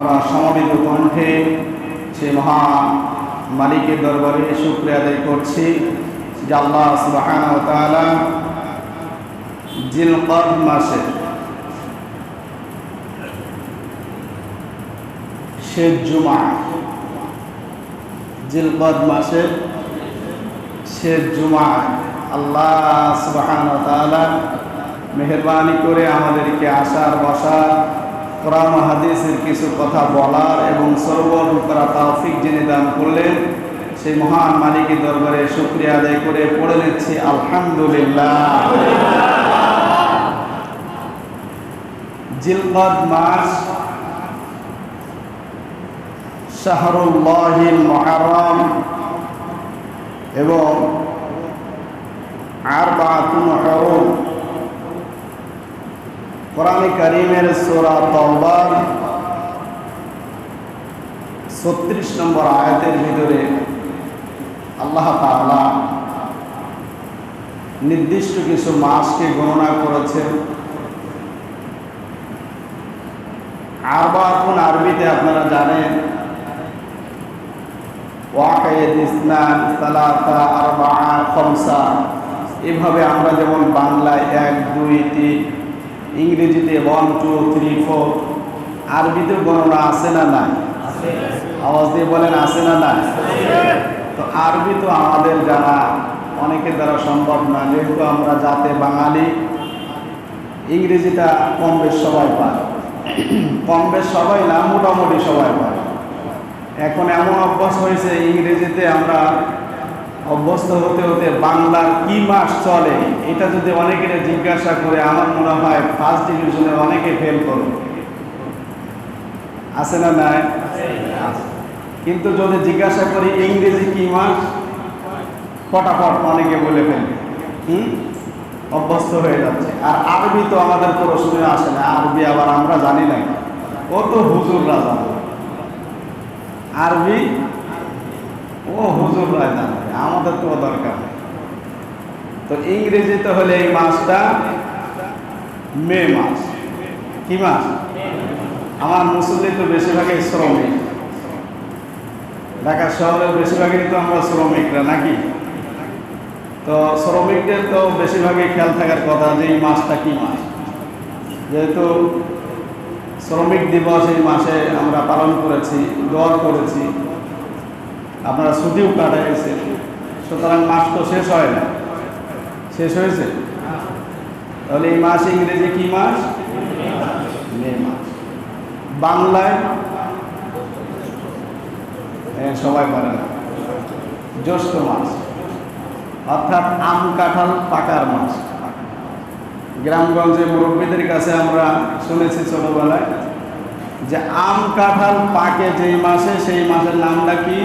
আমরা সমবেত কণ্ঠে সে মহান মালিকের দরবারে শুক্রিয়া আদায় করছি যে আল্লাহ সুবহানাহু ওয়া তাআলা মাসে শেষ জুমা জিলকদ মাসে শেষ জুমা আল্লাহ সুবহানাহু ওয়া মেহরবানি করে আমাদেরকে আসার বসার কোরআন হাদিসের কিছু কথা বলার এবং সরবর করা তৌফিক যিনি দান করলেন, সেই মহান মালিকের দরবারে শুক্রিয়া আদায় করে পড়ে নিচ্ছি, আলহামদুলিল্লাহ। জিলকদ মাস শাহরুল্লাহিল মুহাররম এবং আরবাতুন হুরুম। কোরআনে কারিমের সোরা তওবার ছত্রিশ নম্বর আয়াতের ভিতরে আল্লাহ তাআলা নির্দিষ্ট কিছু মাসকে গণনা করেছেন। এখন আরবিতে আপনারা জানেন? ওয়াহিদ, ইসনান, সালাতা আরবা এভাবে আমরা যেমন বাংলায় এক, দুই, তিন ইংরেজিতে ওয়ান টু থ্রি ফোর আরবিতে গণনা আছে না নাই? আওয়াজ দিয়ে বলেন, আছে না নাই? তো আরবি তো আমাদের জানা, অনেকের দ্বারা সম্ভব না, যেহেতু আমরা যাতে বাঙালি। ইংরেজিটা কম বেশ সবাই পায় কম বেশ সবাই না, মোটামুটি সবাই পায় এখন এমন অভ্যাস হয়েছে, ইংরেজিতে আমরা অভ্যস্ত হতে হতে বাংলার কি মাস চলে, এটা যদি অনেকের জিজ্ঞাসা করে, আমার মনে হয় ফার্স্ট ডিভিশনে অনেকে ফেল করবে। আছে না নাই? কিন্তু যদি জিজ্ঞাসা করি, ইংরেজি কি মাস? ফটাফট অনেকে বলে হুম? অভ্যস্ত হয়ে যাচ্ছে। আর আরবি তো আমাদের প্রশ্নে আসে না, আরবি আবার আমরা জানি না। কত হুজুররা জানে আরবি? ও হুজুররা জানে আমাদের তো দরকার তো ইংরেজিতে হলে এই মাসটা মে মাস কি মাস আমার মুসল্লি তো বেশিরভাগই শ্রমিক। ঢাকা শহরের বেশিরভাগই তো আমরা শ্রমিকরা, নাকি? তো শ্রমিকদের তো বেশিরভাগই খেয়াল থাকার কথা যে এই মাসটা কি মাস যেহেতু শ্রমিক দিবস এই মাসে আমরা পালন করেছি, দোয়া করেছি আপনারা ছুটিও কাটাইছে সুতরাং মাস তো শেষ হয় না। শেষ হয়েছে? তাহলে এই মাস ইংরেজি কি মাস? মে মাস। বাংলায়? হ্যাঁ, সবাই পারে না। জ্যৈষ্ঠ মাস। অর্থাৎ আম কাঁঠাল পাকার মাস। গ্রামগঞ্জে মুরব্বীদের কাছে আমরা শুনেছি ছোটবেলায় যে আম কাঁঠাল পাকে যেই মাসে সেই মাসের নামটা কি?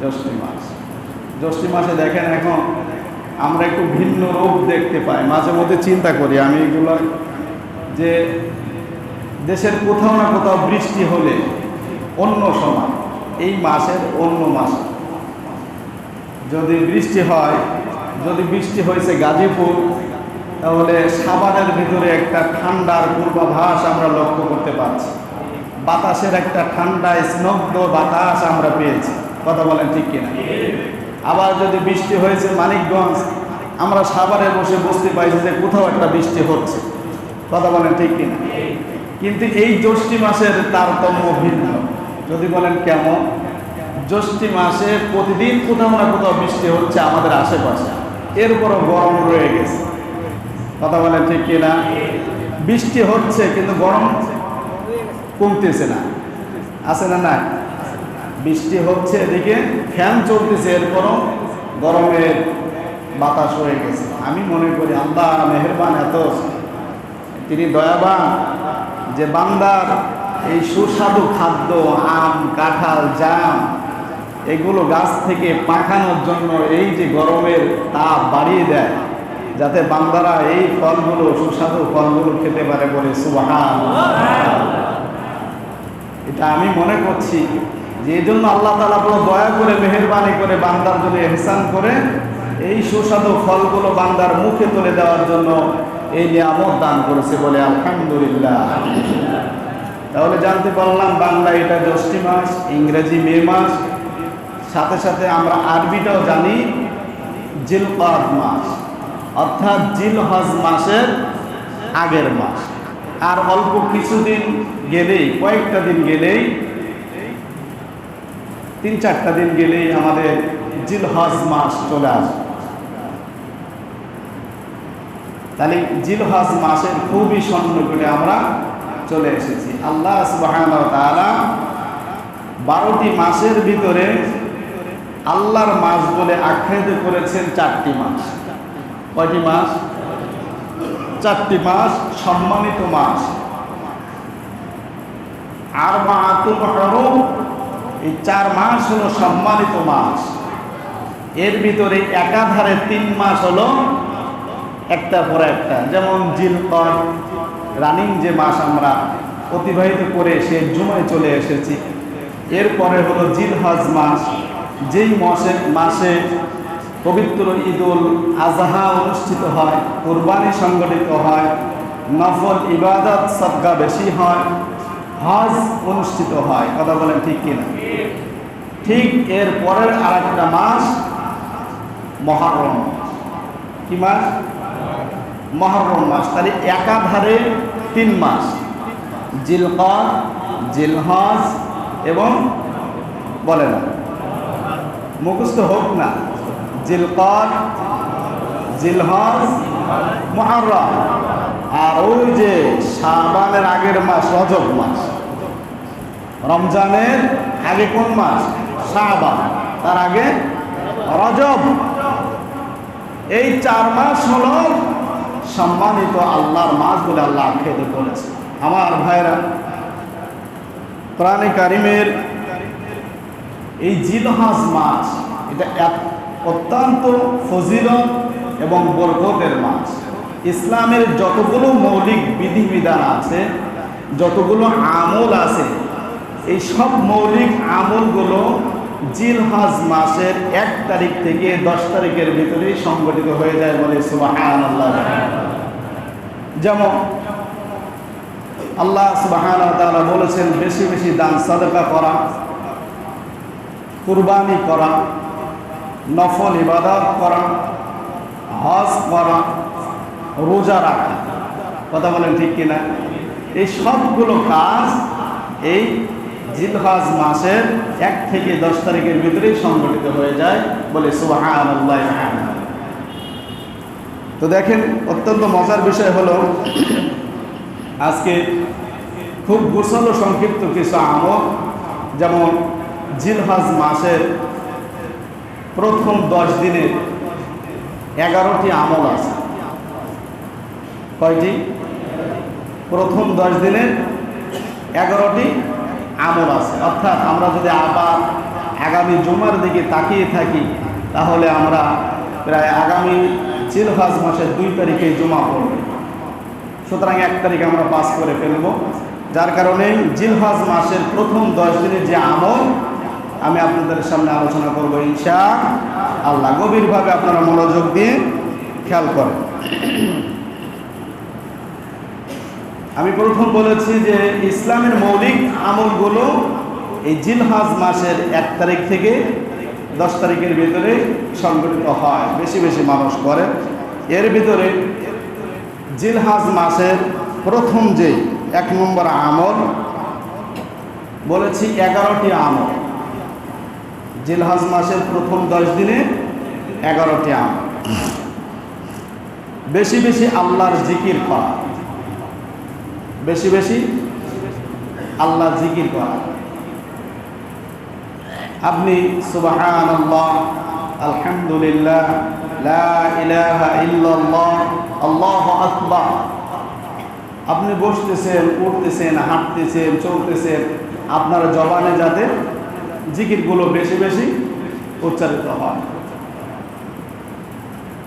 জ্যৈষ্ঠ মাস জ্যৈষ্ঠ মাসে দেখেন এখন আমরা একটু ভিন্ন রূপ দেখতে পাই। মাঝে মধ্যে চিন্তা করি আমি এগুলো যে দেশের কোথাও না কোথাও বৃষ্টি হলে অন্য সময়, এই মাসের অন্য মাসে যদি বৃষ্টি হয়, যদি বৃষ্টি হয়েছে গাজীপুর, তাহলে সাবানের ভিতরে একটা ঠান্ডার পূর্বাভাস আমরা লক্ষ্য করতে পারছি। বাতাসের একটা ঠান্ডা স্নগ্ধ বাতাস আমরা পেয়েছি। কথা বলেন ঠিক কিনা? আবার যদি বৃষ্টি হয়েছে মানিকগঞ্জ, আমরা সাভারে বসে বুঝতে পাইছি যে কোথাও একটা বৃষ্টি হচ্ছে। কথা বলেন ঠিক কিনা? কিন্তু এই জ্যৈষ্ঠী মাসের তারতম্য ভিন্ন। যদি বলেন কেমন? জ্যৈষ্ঠী মাসে প্রতিদিন কোথাও না কোথাও বৃষ্টি হচ্ছে আমাদের আশেপাশে। এরপরও গরম রয়ে গেছে। কথা বলেন ঠিক কিনা? বৃষ্টি হচ্ছে, কিন্তু গরম কমতেছে না। আছে না না বৃষ্টি হচ্ছে, এদিকে ফ্যান চলতেছে, এরপরও গরমের বাতাস হয়ে গেছে। আমি মনে করি, আল্লাহ মেহরবান এত। তিনি দয়াবান যে বান্দার এই সুস্বাদু খাদ্য, আম, কাঁঠাল, জাম, এগুলো গাছ থেকে পাকানোর জন্য এই যে গরমের তাপ বাড়িয়ে দেয়, যাতে বান্দারা এই ফলগুলো, সুস্বাদু ফলগুলো খেতে পারে বলে সুবাহান এটা আমি মনে করছি যে এই জন্য আল্লাহ তালা বড় দয়া করে, মেহরবানি করে বান্দার জন্য এহসান করে এই সুস্বাদু ফলগুলো বান্দার মুখে তুলে দেওয়ার জন্য এই নিয়ামত দান করেছে বলে আলহামদুলিল্লাহ। তাহলে জানতে পারলাম বাংলা এটা জ্যৈষ্ঠী মাস, ইংরেজি মে মাস, সাথে সাথে আমরা আরবিটাও জানি জিলকাদ মাস, অর্থাৎ জিলহজ মাসের আগের মাস। আর অল্প কিছুদিন গেলেই, কয়েকটা দিন গেলেই, তিন চারটা দিন গেলেই আমাদের জিলহজ মাস চলে আসবে। তাহলে জিলহজ মাসের খুবই সন্নিকটে আমরা চলে এসেছি। আল্লাহ তাআলা বারোটি মাসের ভিতরে আল্লাহর মাস বলে আখ্যায়িত করেছেন চারটি মাস। কয়টি মাস? চারটি মাস সম্মানিত মাস আর মাতুম এই চার মাস হলো সম্মানিত মাস এর ভিতরে একাধারে তিন মাস হলো একটা পর একটা। যেমন জিলকর, রানিং যে মাস আমরা অতিবাহিত করে সে জুমায় চলে এসেছি। এরপরে হলো জিল জিলহজ মাস যেই মাসে মাসে পবিত্র ঈদুল আজহা অনুষ্ঠিত হয়, কোরবানি সংগঠিত হয়, নফল ইবাদত সদ্গা বেশি হয়, হজ অনুষ্ঠিত হয়। কথা বলেন ঠিক কিনা? ঠিক এর পরের আর একটা মাস মহরম। কি মাস? মহরম মাস। তাহলে একাধারে তিন মাস। জিলকর জিলহজ এবং বলে না। মুখস্থ হোক না। জিলকর জিলহজ মহরম আর ওই যে শাবানের আগের মাস, রজব মাস। রমজানের আগে কোন মাস? শাবান। তার আগে রজব। এই চার মাস হল সম্মানিত আল্লাহর মাস বলে আল্লাহ খেতে বলেছে আমার ভাইরা প্রাণী কারিমের এই জিলহাজ মাস, এটা এক অত্যন্ত ফজিলত এবং বরকতের মাস ইসলামের যতগুলো মৌলিক বিধিবিধান আছে, যতগুলো আমল আছে, এই সব মৌলিক আমলগুলো জিলহাজ মাসের এক তারিখ থেকে দশ তারিখের ভিতরে সংগঠিত হয়ে যায় বলে আল্লাহ যেমন, আল্লাহ সুবাহান তাআলা বলেছেন, বেশি বেশি দান সাদকা করা, কুরবানি করা নফল ইবাদত করা, হজ করা, রোজা রাখা। কথা বলেন ঠিক কিনা? এই সবগুলো কাজ এই জিলহাজ মাসের এক থেকে দশ তারিখের ভিতরেই সংগঠিত হয়ে যায় বলে সুবাহান তো দেখেন, অত্যন্ত মজার বিষয় হলো, আজকে খুব গোসল ও সংক্ষিপ্ত কিছু আমল, যেমন জিলহাজ মাসের প্রথম দশ দিনের এগারোটি আমল আছে। কয়টি? প্রথম দশ দিনের এগারোটি আমল আছে। অর্থাৎ আমরা যদি আবার আগামী জুমার দিকে তাকিয়ে থাকি, তাহলে আমরা প্রায় আগামী চিলহাজ মাসের দুই তারিখে জমা পড়ব। সুতরাং এক তারিখে আমরা পাস করে ফেলব। যার কারণে জিলহাজ মাসের প্রথম দশ দিনের যে আমল আমি আপনাদের সামনে আলোচনা করব ইনশা আল্লাহ। গভীরভাবে আপনারা মনোযোগ দিয়ে খেয়াল করেন। আমি প্রথম বলেছি যে ইসলামের মৌলিক আমলগুলো এই জিলহাজ মাসের এক তারিখ থেকে দশ তারিখের ভিতরে সংগঠিত হয়, বেশি বেশি মানুষ করে। এর ভিতরে জিলহাজ মাসের প্রথম যে এক নম্বর আমল, বলেছি এগারোটি আমল। জিলহাজ মাসের প্রথম দশ দিনে এগারোটি আমল বেশি বেশি আল্লাহর জিকির করা। বেশি বেশি আল্লাহ জিকির করা। আপনি সুবাহান আল্লাহ আলহামদুলিল্লাহ, লা ইলাহা আকবার। আপনি বসতেছেন, উঠতেছেন, হাঁটতেছেন, চলতেছেন, আপনার জবানে যাতে জিকিরগুলো বেশি বেশি উচ্চারিত হয়।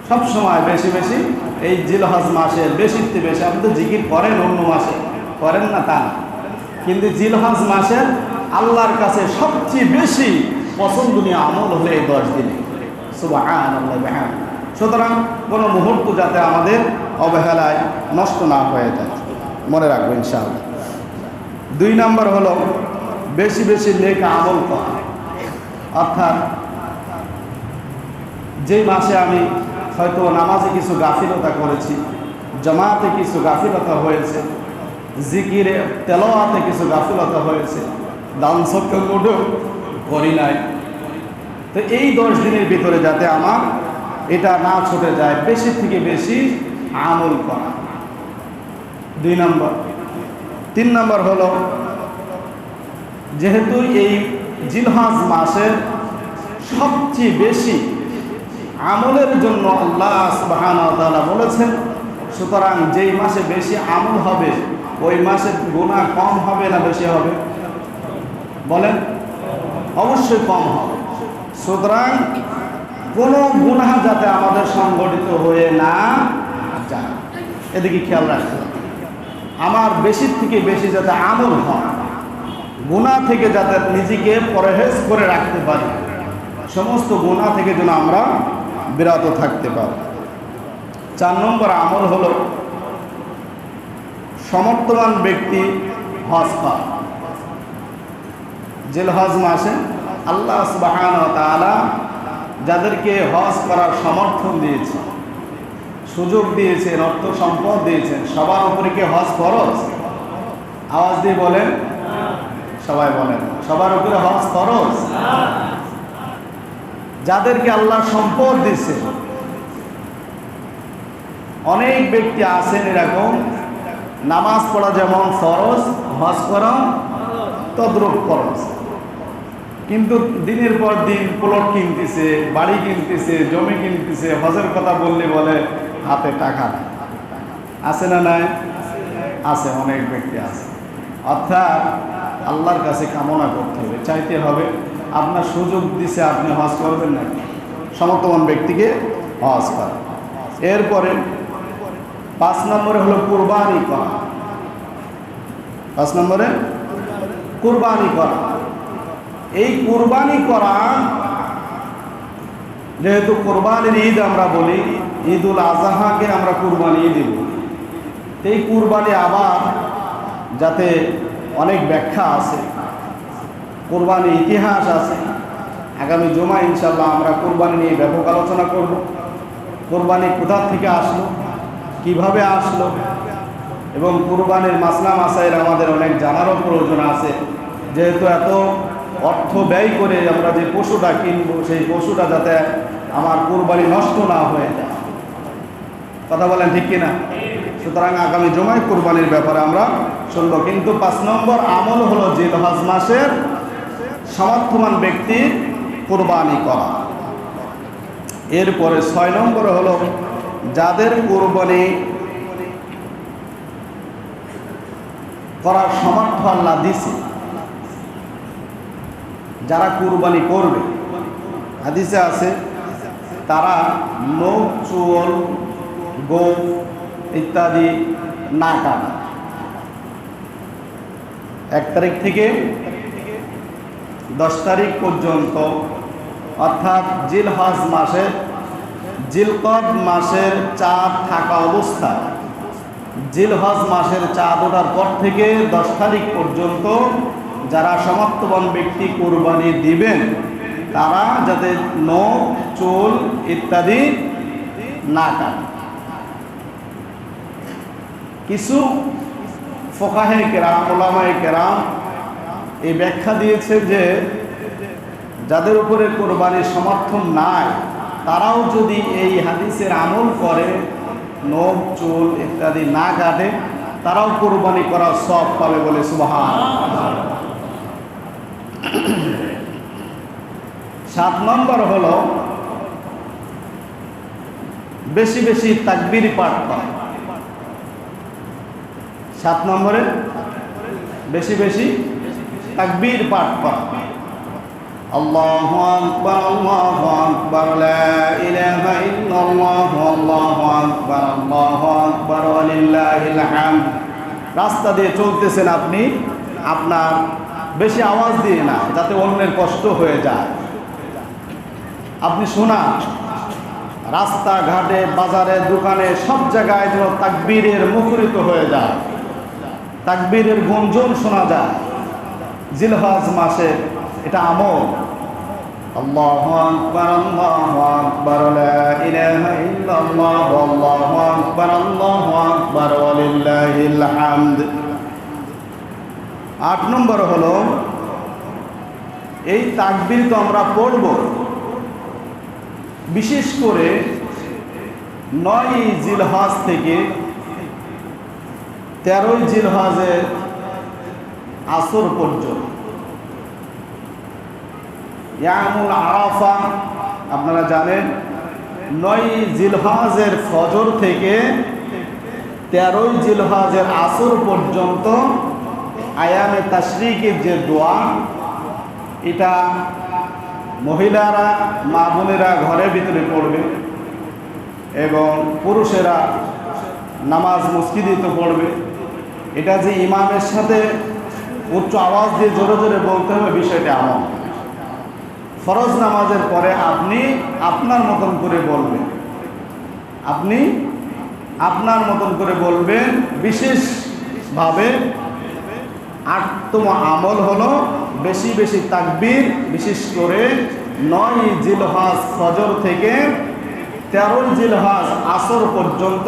সব সময় বেশি বেশি এই জিলহজ মাসের বেশিতে বেশি আপনি জিকির করেন অন্য মাসে, করেন না তা কিন্তু জিলহজ মাসের আল্লাহর কাছে সবচেয়ে বেশি পছন্দনীয় আমল হলে এই দশ দিনে। সুতরাং কোনো মুহূর্ত যাতে আমাদের অবহেলায় নষ্ট না হয়ে যায়। মনে রাখবেন ইনশাআল্লাহ। দুই নম্বর হলো বেশি বেশি নেক আমল করা। অর্থাৎ যেই মাসে আমি হয়তো নামাজে কিছু গাফিলতা করেছি, জমাতে কিছু গাফিলতা হয়েছে, জিকিরে তেলোয়াতে কিছু গাফিলতা হয়েছে, দান সত্য করি নাই। তো এই দশ দিনের ভিতরে যাতে আমার এটা না ছুটে যায়, বেশি থেকে বেশি আমল করা। দুই নম্বর। তিন নম্বর হলো যেহেতু এই জিলহাজ মাসের সবচেয়ে বেশি আমলের জন্য আল্লাহ সুবহান বলেছেন, সুতরাং যেই মাসে বেশি আমল হবে, ওই মাসে গুণা কম হবে না বেশি হবে? বলেন, অবশ্যই কম হবে। সুতরাং কোনো গুণা যাতে আমাদের সংগঠিত হয়ে না যায়। এদিকে খেয়াল রাখতে আমার বেশির থেকে বেশি যাতে আমল হয় গুণা থেকে যাতে নিজেকে পরহেজ করে রাখতে পারি। সমস্ত গুণা থেকে যেন আমরা বিরত থাকতে পারি। চার নম্বর আমল হলো সমর্থবান ব্যক্তি হজ করা জেল হজ মাসে আল্লাহ সুবাহান তাআলা যাদেরকে হজ করার সমর্থন দিয়েছে, সুযোগ দিয়েছেন, অর্থ সম্পদ দিয়েছেন, সবার উপরে কি হজ ফরজ? আওয়াজ দিয়ে বলেন সবাই বলেন, সবার উপরে হজ ফরজ? যাদেরকে আল্লাহ সম্পদ দিছে অনেক ব্যক্তি আছেন এরকম, নামাজ পড়া যেমন ফরজ, হজ করা তদ্রুপ ফরজ। কিন্তু দিনের পর দিন প্লট কিনতেছে, বাড়ি কিনতেছে, জমি কিনতেছে, হজের কথা বললে বলে হাতে টাকা নেই। আছে না নাই? আছে, অনেক ব্যক্তি আছে। অর্থাৎ আল্লাহর কাছে কামনা করতে হবে, চাইতে হবে আপনার সুযোগ দিছে আপনি হজ করবেন না। সমর্থমান ব্যক্তিকে হজ করা। এরপরে পাঁচ নম্বরে হলো কুরবানি করা। পাঁচ নম্বরে কুরবানি করা। এই কুরবানি করা, যেহেতু কোরবানির ঈদ আমরা বলি ঈদ উল আজহাকে আমরা কুরবানি দিব। এই কুরবানি আবার যাতে অনেক ব্যাখ্যা আছে। কোরবানি ইতিহাস আছে। আগামী জমা ইনশাল্লাহ আমরা কোরবানি নিয়ে ব্যাপক আলোচনা করব। কোরবানি কোথা থেকে আসলো? কীভাবে আসলো? এবং কুরবানির মাসলা মাসাইল আমাদের অনেক জানারও প্রয়োজন আছে। যেহেতু এত অর্থ ব্যয় করে আমরা যে পশুটা কিনবো, সেই পশুটা যাতে আমার কুরবানি নষ্ট না হয়ে যায়। কথা বলেন ঠিক কিনা? সুতরাং আগামী জমায় কুরবানির ব্যাপারে আমরা শুনব। কিন্তু পাঁচ নম্বর আমল হলো জিল হজ মাসের সমর্থমান ব্যক্তির কুরবানি করা। এরপরে ছয় নম্বরে হলো যাদের কুরবানি করার সমর্থ আল্লাহ দিছে, যারা কুরবানি করবে। হাদিসে আছে, তারা নখ, চুল গোপ ইত্যাদি না কাটা। এক তারিখ থেকে দশ তারিখ পর্যন্ত, অর্থাৎ জিল হজ মাসের জিলকদ মাসের চাঁদ থাকা অবস্থায়, জিল হজ মাসের চাঁদ ওঠার পর থেকে দশ তারিখ পর্যন্ত যারা সমাপ্তবান ব্যক্তি কোরবানি দিবেন, তারা যাতে নখ, চুল ইত্যাদি না কাটে। কিছু ফোকাহে কেরাম, ওলামায় কেরাম এই ব্যাখ্যা দিয়েছে যে যাদের উপরে কোরবানির সমর্থন নাই, তারাও যদি এই হাদিসের আমল করে নখ চুল ইত্যাদি না কাটে তারাও কোরবানি করার সব পাবে বলে সুবাহান। সাত নম্বর হলো, বেশি বেশি তাকবির পাঠ করা। সাত নম্বরে বেশি বেশি তাকবীর পাঠ করা। আল্লাহ আকবার আল্লাহ আকবার ইলাহা ইল্লাল্লাহ, আল্লাহু আকবার আল্লাহু আকবার, ওয়ালিল্লাহিল হামদ। রাস্তা দিয়ে চলতেছেন আপনি, আপনার বেশি আওয়াজ দিয়ে না, যাতে অন্যের কষ্ট হয়ে যায়। আপনি শোনা রাস্তাঘাটে, বাজারে, দোকানে, সব জায়গায় যেন তাকবীরের মুখরিত হয়ে যায়। তাকবীরের গুঞ্জন শোনা যায়। জিলহজ মাসে এটা আমল। আল্লাহু আকবার আল্লাহু আকবার, লা ইলাহা ইল্লাল্লাহ, আল্লাহু আকবার আল্লাহু আকবার হামদ। আট নম্বর হলো, এই তাকবীর তো আমরা পড়ব। বিশেষ করে নয় জিলহাজ থেকে তেরোই জিলহাজের আসর পর্যন্ত। ইয়ামুল আরাফা, আপনারা জানেন, নয় জিলহাজের ফজর থেকে তেরোই জিলহাজের আসর পর্যন্ত আয়ামে তাশরিকের যে দোয়া, এটা মহিলারা, মা বোনেরা ঘরের ভিতরে পড়বে এবং পুরুষেরা নামাজ মসজিদে পড়বে। এটা যে ইমামের সাথে উচ্চ আওয়াজ দিয়ে জোরে জোরে বলতে হবে বিষয়টা এমন। ফরজ নামাজের পরে আপনি আপনার মতন করে বলবেন। আপনি আপনার মতন করে বলবেন, বিশেষভাবে আটতম আমল হলো বেশি বেশি তাকবীর, বিশেষ করে নয় জিলহাজ ফজর থেকে তেরোই জিলহাজ আসর পর্যন্ত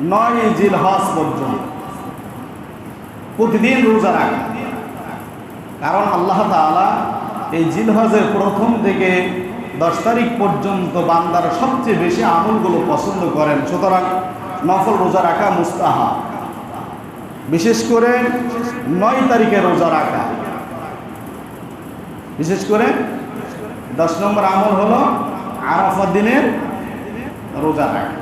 নয় জিল পর্যন্ত। প্রতিদিন রোজা রাখা। কারণ আল্লাহ তাআলা এই জিলহজের প্রথম থেকে দশ তারিখ পর্যন্ত বান্দার সবচেয়ে বেশি আমলগুলো পছন্দ করেন। সুতরাং নফল রোজা রাখা মুস্তাহা বিশেষ করে নয় তারিখে রোজা রাখা। বিশেষ করে দশ নম্বর আমল হলো আরাফা দিনের রোজা রাখা।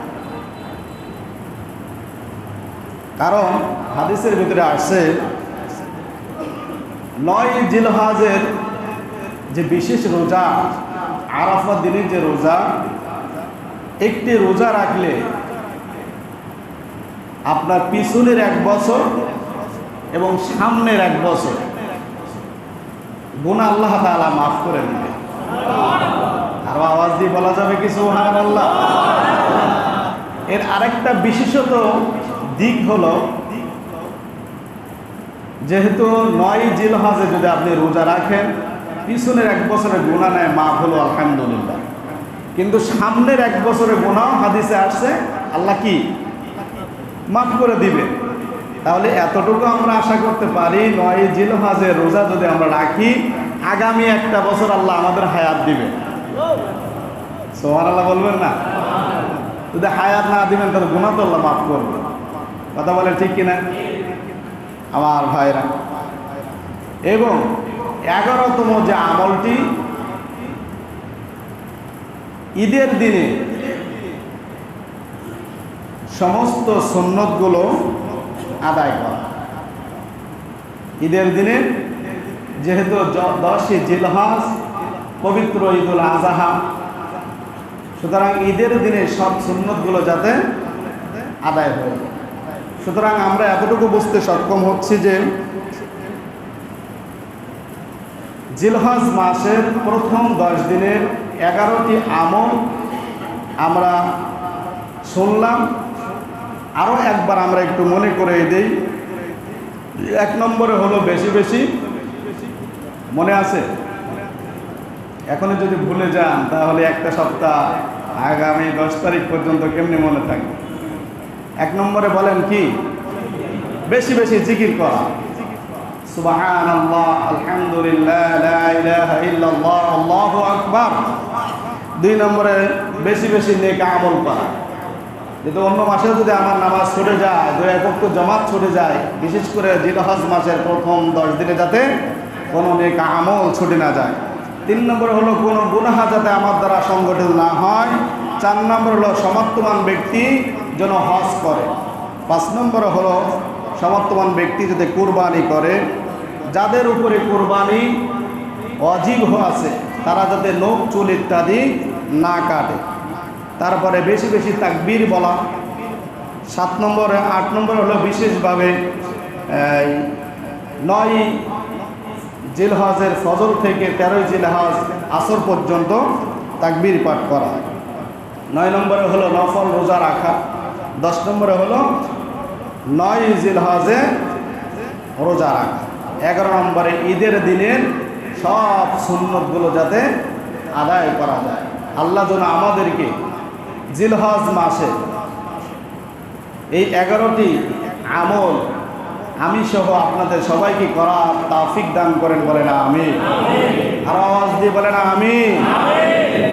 কারণ হাদিসের ভিতরে আসছে, নয় জিলহাজের যে বিশেষ রোজা আরাফা দিনের যে রোজা, একটি রোজা রাখলে আপনার পিছনের এক বছর এবং সামনের এক বছর। গুণ আল্লাহ তালা মাফ করে দিবে। আরও আওয়াজ দিয়ে বলা যাবে কিছু হার আল্লাহ এর আরেকটা বিশেষত দিক হলো, যেহেতু নয় জিলহাজে যদি আপনি রোজা রাখেন, পিছনের এক বছরের গুণা নেয়, মাফ হলো, আলহামদুলিল্লাহ। কিন্তু সামনের এক বছরের গুণাও হাদিসে আসছে, আল্লাহ কি? মাফ করে দিবে। তাহলে এতটুকু আমরা আশা করতে পারি, নয় জিলহাজের রোজা যদি আমরা রাখি, আগামী একটা বছর আল্লাহ আমাদের হায়াত দিবে। সোহার আল্লাহ বলবেন না? যদি হায়াত না দিবেন, তাহলে গুণা তো আল্লাহ মাফ করবে। কথা বলে ঠিক কিনা? আমার ভাইরা। এবং এগারোতম যে আমলটি, ঈদের দিনে সমস্ত সন্ন্যতগুলো আদায় করা। ঈদের দিনে যেহেতু দশই জিলহাজ, পবিত্র ঈদুল আজহা, সুতরাং ঈদের দিনে সব সুন্নতগুলো যাতে আদায় হয় সুতরাং আমরা এতটুকু বুঝতে সক্ষম হচ্ছি যে জিলহজ মাসের প্রথম দশ দিনের এগারোটি আমল আমরা শুনলাম। আরও একবার আমরা একটু মনে করে দিই। এক নম্বরে হলো বেশি বেশি। মনে আছে? এখনই যদি ভুলে যান, তাহলে একটা সপ্তাহ আগামী দশ তারিখ পর্যন্ত কেমনি মনে থাকবে? এক নম্বরে বলেন কি? বেশি বেশি জিকির করা। সুবাহান আল্লাহ আলহামদুলিল্লাহ আল্লাহু আকবার। দুই নম্বরে বেশি বেশি নেক আমল করা। যেহেতু অন্য মাসেও যদি আমার নামাজ ছুটে যায় দু এক তো জমাত ছুটে যায়, বিশেষ করে জিলহজ মাসের প্রথম দশ দিনে যাতে কোনো নেক আমল ছুটে না যায়। তিন নম্বর হলো কোনো গুনাহা যাতে আমার দ্বারা সংগঠিত না হয়। চার নম্বর হলো সমাপ্তমান ব্যক্তি যেন হজ করে। পাঁচ নম্বর হলো সমাপ্তমান ব্যক্তি যদি কুরবানি করে। যাদের উপরে কোরবানি অজীব আছে, তারা যাতে নখ চুল ইত্যাদি না কাটে। তারপরে বেশি বেশি তাকবীর বলা। সাত নম্বরে, আট নম্বর হলো বিশেষভাবে নয় জিলহজের ফজল থেকে তেরোই জিলহজ আসর পর্যন্ত তাকবীর পাঠ করা নয় নম্বরে হলো নফল রোজা রাখা। দশ নম্বরে হলো নয় জিলহজে রোজা রাখা। এগারো নম্বরে ঈদের দিনের সব সুন্নতগুলো যাতে আদায় করা যায়। আল্লাহ যেন আমাদেরকে জিলহজ মাসে এই এগারোটি আমল আমি সহ আপনাদের সবাইকে করা তাফিক দান করেন, বলেন আমি আর আওয়াজ দিয়ে বলেন আমি